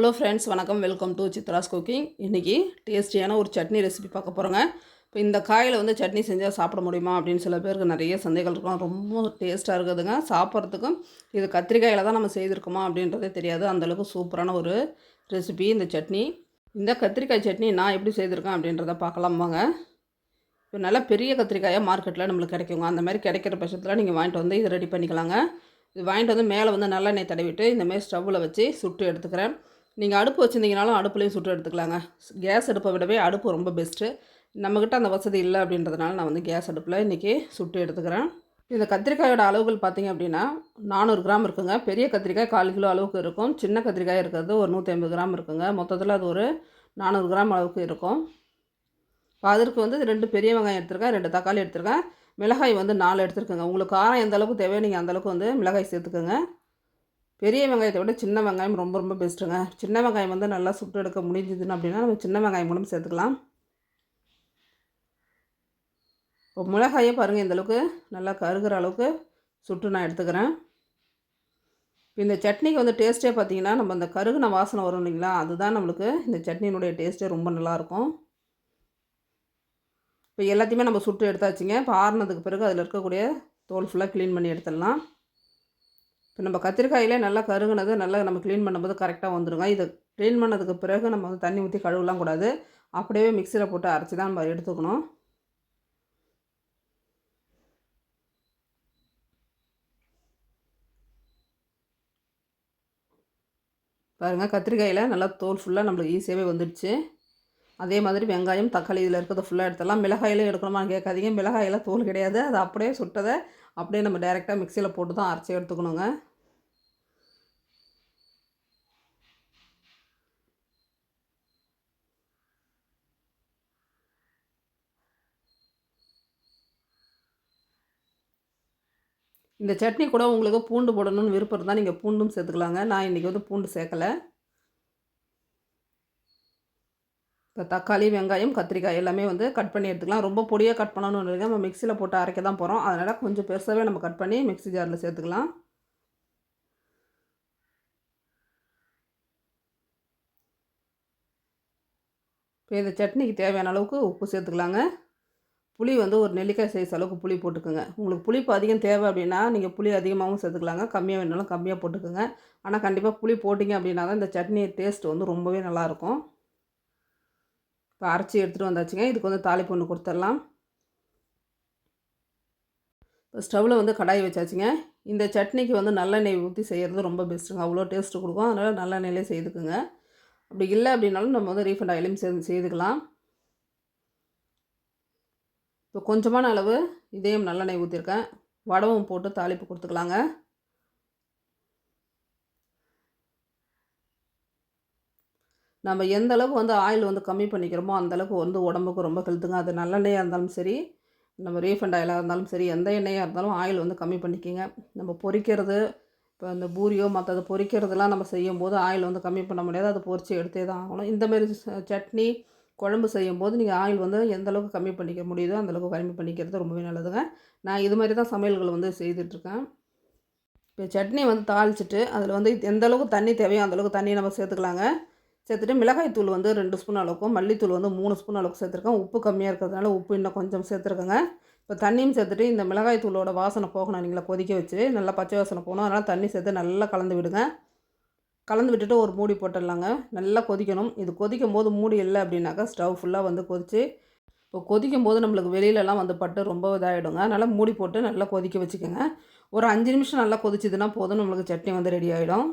Hello friends வணக்கம். Welcome to Chitra's cooking இன்றைக்கி டேஸ்டியான ஒரு சட்னி ரெசிபி பார்க்க போகிறோங்க இப்போ இந்த காயில் வந்து சட்னி செஞ்சால் சாப்பிட முடியுமா அப்படின்னு சில பேருக்கு நிறைய சந்தேகங்கள் இருக்கும். ரொம்ப டேஸ்ட்டாக இருக்குதுங்க. சாப்பிட்றதுக்கும் இது கத்திரிக்காயில் தான் நம்ம செய்திருக்கோமா அப்படின்றதே தெரியாது. அந்தளவுக்கு சூப்பரான ஒரு ரெசிபி இந்த சட்னி. இந்த கத்திரிக்காய் சட்னி நான் எப்படி செய்திருக்கேன் அப்படின்றத பார்க்கலாம் வாங்க. இப்போ நல்லா பெரிய கத்திரிக்காயாக மார்க்கெட்டில் நம்மளுக்கு கிடைக்குங்க. அந்த மாதிரி கிடைக்கிற பட்சத்தில் நீங்கள் வாங்கிட்டு வந்து இதை ரெடி பண்ணிக்கலாங்க. இது வாங்கிட்டு வந்து மேலே வந்து நல்லெண்ணெய் தடவிட்டு இந்தமாரி ஸ்டவ்வில் வச்சு சுட்டு எடுத்துக்கிறேன். நீங்கள் அடுப்பு வச்சுருந்தீங்கனாலும் அடுப்புலேயும் சுட்டு எடுத்துக்கலாங்க. கேஸ் அடுப்பை விடவே அடுப்பு ரொம்ப பெஸ்ட்டு நம்மக்கிட்ட அந்த வசதி இல்லை அப்படின்றதுனால நான் வந்து கேஸ் அடுப்பில் இன்றைக்கி சுட்டு எடுத்துக்கிறேன். இந்த கத்திரிக்காயோட அளவுகள் பார்த்திங்க அப்படின்னா நானூறு கிராம் இருக்குங்க. பெரிய கத்திரிக்காய் கால் கிலோ அளவுக்கு இருக்கும். சின்ன கத்திரிக்காய் இருக்கிறது ஒரு நூற்றி ஐம்பது கிராம் இருக்குங்க. மொத்தத்தில் அது ஒரு நானூறு கிராம் அளவுக்கு இருக்கும். இப்போ அதற்கு வந்து ரெண்டு பெரிய வெங்காயம் எடுத்துருக்கேன். ரெண்டு தக்காளி எடுத்துருக்கேன். மிளகாய் வந்து நாலு எடுத்துருக்கேங்க. உங்களுக்கு காரம் எந்த அளவுக்கு தேவையோ நீங்கள் அந்தளவுக்கு வந்து மிளகாய் சேர்த்துக்கோங்க. பெரிய வெங்காயத்தை விட சின்ன வெங்காயம் ரொம்ப ரொம்ப பெஸ்ட்டுங்க சின்ன வெங்காயம் வந்து நல்லா சுட்டு எடுக்க முடிஞ்சதுன்னு அப்படின்னா நம்ம சின்ன வெங்காயம் மூலம் சேர்த்துக்கலாம். இப்போ மிளகாயே பாருங்கள் இந்தளவுக்கு நல்லா கருகிற அளவுக்கு சுட்டு நான் எடுத்துக்கிறேன். இந்த சட்னிக்கு வந்து டேஸ்ட்டே பார்த்தீங்கன்னா நம்ம அந்த கருகுன வாசனை வரும் இல்லைங்களா? அதுதான் நம்மளுக்கு இந்த சட்னியினுடைய டேஸ்ட்டே ரொம்ப நல்லாயிருக்கும் இப்போ எல்லாத்தையுமே நம்ம சுட்டு எடுத்தாச்சுங்க. இப்போ ஆறுனதுக்கு பிறகு அதில் இருக்கக்கூடிய தோல் ஃபுல்லாக க்ளீன் பண்ணி எடுத்துடலாம். நம்ம கத்திரிக்காயிலே நல்லா கருகுனது நல்லா நம்ம க்ளீன் பண்ணும்போது கரெக்டாக வந்துடுங்க இதை க்ளீன் பண்ணதுக்கு பிறகு நம்ம வந்து தண்ணி ஊற்றி கழுவலாம் கூடாது. அப்படியே மிக்சியில் போட்டு அரைச்சி தான் நம்ம எடுத்துக்கணும். பாருங்கள் கத்திரிக்காயில் நல்லா தோல் ஃபுல்லாக நம்மளுக்கு ஈஸியாகவே வந்துடுச்சு. அதே மாதிரி வெங்காயம் தக்காளி இதில் இருக்கிறத ஃபுல்லாக எடுத்துடலாம். மிளகாயிலும் எடுக்கணுமா கேட்காதீங்க. மிளகாயில் தோல் கிடையாது. அது அப்படியே சுட்டதை அப்படியே நம்ம டைரெக்டாக மிக்சியில் போட்டு தான் அரைச்சி எடுத்துக்கணுங்க. இந்த சட்னி கூட உங்களுக்கு பூண்டு போடணும்னு விருப்பம் இருந்தால் நீங்கள் பூண்டும் சேர்த்துக்கலாங்க. நான் இன்றைக்கி வந்து பூண்டு சேர்க்கலை. இப்போ தக்காளி வெங்காயம் கத்திரிக்காய் எல்லாமே வந்து கட் பண்ணி எடுத்துக்கலாம். ரொம்ப பொடியாக கட் பண்ணணும்னு நம்ம மிக்சியில் போட்டு அரைக்க தான் போகிறோம் அதனால் கொஞ்சம் பெருசாகவே நம்ம கட் பண்ணி மிக்சி ஜாரில் சேர்த்துக்கலாம். இப்போ இந்த சட்னிக்கு தேவையான அளவுக்கு உப்பு சேர்த்துக்கலாங்க. புளி வந்து ஒரு நெல்லிக்காய் சைஸ் அளவுக்கு புளி போட்டுக்கோங்க. உங்களுக்கு புளிப்பு அதிகம் தேவை அப்படின்னா நீங்கள் புளி அதிகமாகவும் சேர்த்துக்கலாங்க. கம்மியாக வேணாலும் கம்மியாக போட்டுக்கோங்க. ஆனால் கண்டிப்பாக புளி போட்டிங்க அப்படின்னா தான் இந்த சட்னி டேஸ்ட் வந்து ரொம்பவே நல்லாயிருக்கும் இப்போ அரைச்சி எடுத்துகிட்டு வந்தாச்சுங்க. இதுக்கு வந்து தாளிப்பு ஒன்று கொடுத்துடலாம். இப்போ ஸ்டவ்வில் வந்து கடாய் வச்சாச்சுங்க. இந்த சட்னிக்கு வந்து நல்லெண்ணெய் ஊற்றி செய்கிறது ரொம்ப பெஸ்ட்டுங்க அவ்வளோ டேஸ்ட்டு கொடுக்கும். அதனால் நல்லெண்ணெயிலே செய்துக்குங்க. அப்படி இல்லை அப்படின்னாலும் நம்ம வந்து ரீஃபண்ட் ஆயிலையும் சேர்ந்து செய்துக்கலாம். இப்போ கொஞ்சமான அளவு இதையும் நல்லெண்ணெய் ஊற்றிருக்கேன் வடவும் போட்டு தாளிப்பு கொடுத்துக்கலாங்க. நம்ம எந்த அளவுக்கு வந்து ஆயில் வந்து கம்மி பண்ணிக்கிறோமோ அந்தளவுக்கு வந்து உடம்புக்கு ரொம்ப ஹெல்த்துங்க. அது நல்லெண்ணெயாக இருந்தாலும் சரி நம்ம ரீஃபண்ட் ஆயிலாக இருந்தாலும் சரி எந்த எண்ணெயாக இருந்தாலும் ஆயில் வந்து கம்மி பண்ணிக்கோங்க. நம்ம பொரிக்கிறது இப்போ இந்த பூரியோ மற்றது பொறிக்கிறதுலாம் நம்ம செய்யும் போது ஆயில் வந்து கம்மி பண்ண முடியாது. அதை பொரித்து எடுத்தே தான் ஆகணும். இந்தமாரி சட்னி குழம்பு செய்யும் போது நீங்கள் ஆயில் வந்து எந்த அளவுக்கு கம்மி பண்ணிக்க முடியுதோ அந்தளவுக்கு கம்மி பண்ணிக்கிறது ரொம்பவே நல்லதுங்க. நான் இது மாதிரி தான் சமையல்கள் வந்து செய்துட்ருக்கேன். இப்போ சட்னி வந்து தாளிச்சிட்டு அதில் வந்து எந்த அளவுக்கு தண்ணி தேவையோ அந்தளவுக்கு தண்ணி நம்ம சேர்த்துக்கலாங்க. சேர்த்துட்டு மிளகாய் தூள் வந்து ரெண்டு ஸ்பூன் அளவுக்கும் மல்லித்தூள் வந்து மூணு ஸ்பூன் அளவுக்கு சேர்த்துருக்கேன். உப்பு கம்மியாக இருக்கிறதுனால உப்பு இன்னும் கொஞ்சம் சேர்த்துருக்கேங்க. இப்போ தண்ணியும் சேர்த்துட்டு இந்த மிளகாய் தூளோட வாசனை போகணும் நீங்களா கொதிக்க வச்சு நல்லா பச்சை வாசனை போகணும். அதனால் தண்ணி சேர்த்து நல்லா கலந்து விடுங்க. கலந்து விட்டுட்டு ஒரு மூடி போட்டுடலாங்க. நல்லா கொதிக்கணும். இது கொதிக்கும் போது மூடி இல்லை அப்படின்னாக்கா ஸ்டவ் ஃபுல்லாக வந்து கொதித்து இப்போ கொதிக்கும் போது நம்மளுக்கு வெளியிலலாம் வந்து பட்டு ரொம்ப இதாகிடுங்க அதனால் மூடி போட்டு நல்லா கொதிக்க வச்சுக்கோங்க. ஒரு அஞ்சு நிமிஷம் நல்லா கொதிச்சதுன்னா போதும். நம்மளுக்கு சட்னி வந்து ரெடி ஆகிடும்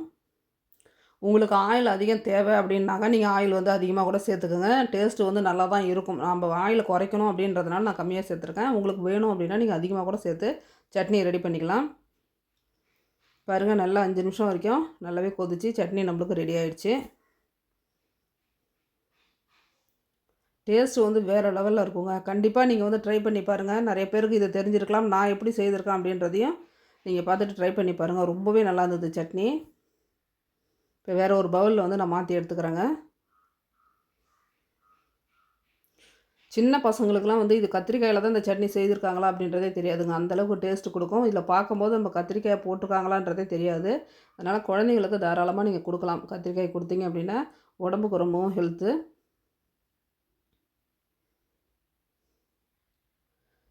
உங்களுக்கு ஆயில் அதிகம் தேவை அப்படின்னாக்க நீங்கள் ஆயில் வந்து அதிகமாக கூட சேர்த்துக்கோங்க. டேஸ்ட்டு வந்து நல்லா தான் இருக்கும். நம்ம ஆயில் குறைக்கணும் அப்படின்றதுனால நான் கம்மியாக சேர்த்துருக்கேன். உங்களுக்கு வேணும் அப்படின்னா நீங்கள் அதிகமாக கூட சேர்த்து சட்னி ரெடி பண்ணிக்கலாம். பாருங்கள் நல்லா அஞ்சு நிமிஷம் வரைக்கும் நல்லாவே கொதிச்சு சட்னி நம்மளுக்கு ரெடி ஆகிடுச்சு டேஸ்ட்டு வந்து வேறு லெவலில் இருக்குங்க. கண்டிப்பாக நீங்கள் வந்து ட்ரை பண்ணி பாருங்கள் நிறைய பேருக்கு இதை தெரிஞ்சிருக்கலாம். நான் எப்படி செய்திருக்கேன் அப்படின்றதையும் நீங்கள் பார்த்துட்டு ட்ரை பண்ணி பாருங்கள் ரொம்பவே நல்லா இருந்தது சட்னி. இப்போ வேறு ஒரு பவுலில் வந்து நான் மாற்றி எடுத்துக்கிறேங்க. சின்ன பசங்களுக்குலாம் வந்து இது கத்திரிக்காயில் தான் இந்த சட்னி செய்திருக்காங்களா அப்படின்றதே தெரியாதுங்க. அந்தளவுக்கு டேஸ்ட் கொடுக்கும். இதில் பார்க்கும்போது நம்ம கத்திரிக்காயை போட்டிருக்காங்களான்றதே தெரியாது. அதனால் குழந்தைங்களுக்கு தாராளமாக நீங்கள் கொடுக்கலாம். கத்திரிக்காய் கொடுத்தீங்க அப்படின்னா உடம்புக்கு ரொம்பவும் ஹெல்த்து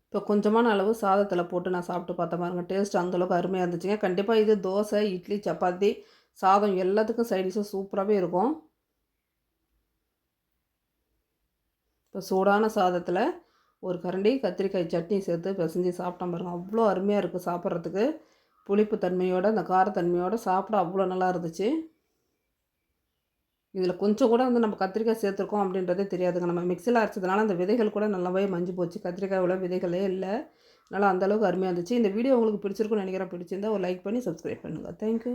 இப்போ கொஞ்சமான அளவு சாதத்தில் போட்டு நான் சாப்பிட்டு பார்த்தேன் பாருங்க. டேஸ்ட் அந்தளவுக்கு அருமையாக இருந்துச்சுங்க. கண்டிப்பாக இது தோசை இட்லி சப்பாத்தி சாதம் எல்லாத்துக்கும் சைடிஷும் சூப்பராகவே இருக்கும். இப்போ சூடான சாதத்தில் ஒரு கரண்டி கத்திரிக்காய் சட்னி சேர்த்து பிசைஞ்சு சாப்பிட்டோம் பாருங்க. அவ்வளோ அருமையாக இருக்குது சாப்பிட்றதுக்கு. புளிப்பு தன்மையோடு அந்த காரத்தன்மையோடு சாப்பிட அவ்வளோ நல்லா இருந்துச்சு. இதில் கொஞ்சம் கூட வந்து நம்ம கத்திரிக்காய் சேர்த்துருக்கோம் அப்படின்றதே தெரியாதுங்க. நம்ம மிக்சியில் அரைச்சதுனால அந்த விதைகள் கூட நல்லாவே மஞ்சு போச்சு. கத்திரிக்காயோட விதைகளே இல்லை. அதனால் அந்தளவுக்கு அருமையாக இருந்துச்சு. இந்த வீடியோ உங்களுக்கு பிடிச்சிருக்குன்னு நினைக்கிறேன். பிடிச்சிருந்தா ஒரு லைக் பண்ணி சப்ஸ்கிரைப் பண்ணுங்கள் தேங்க்யூ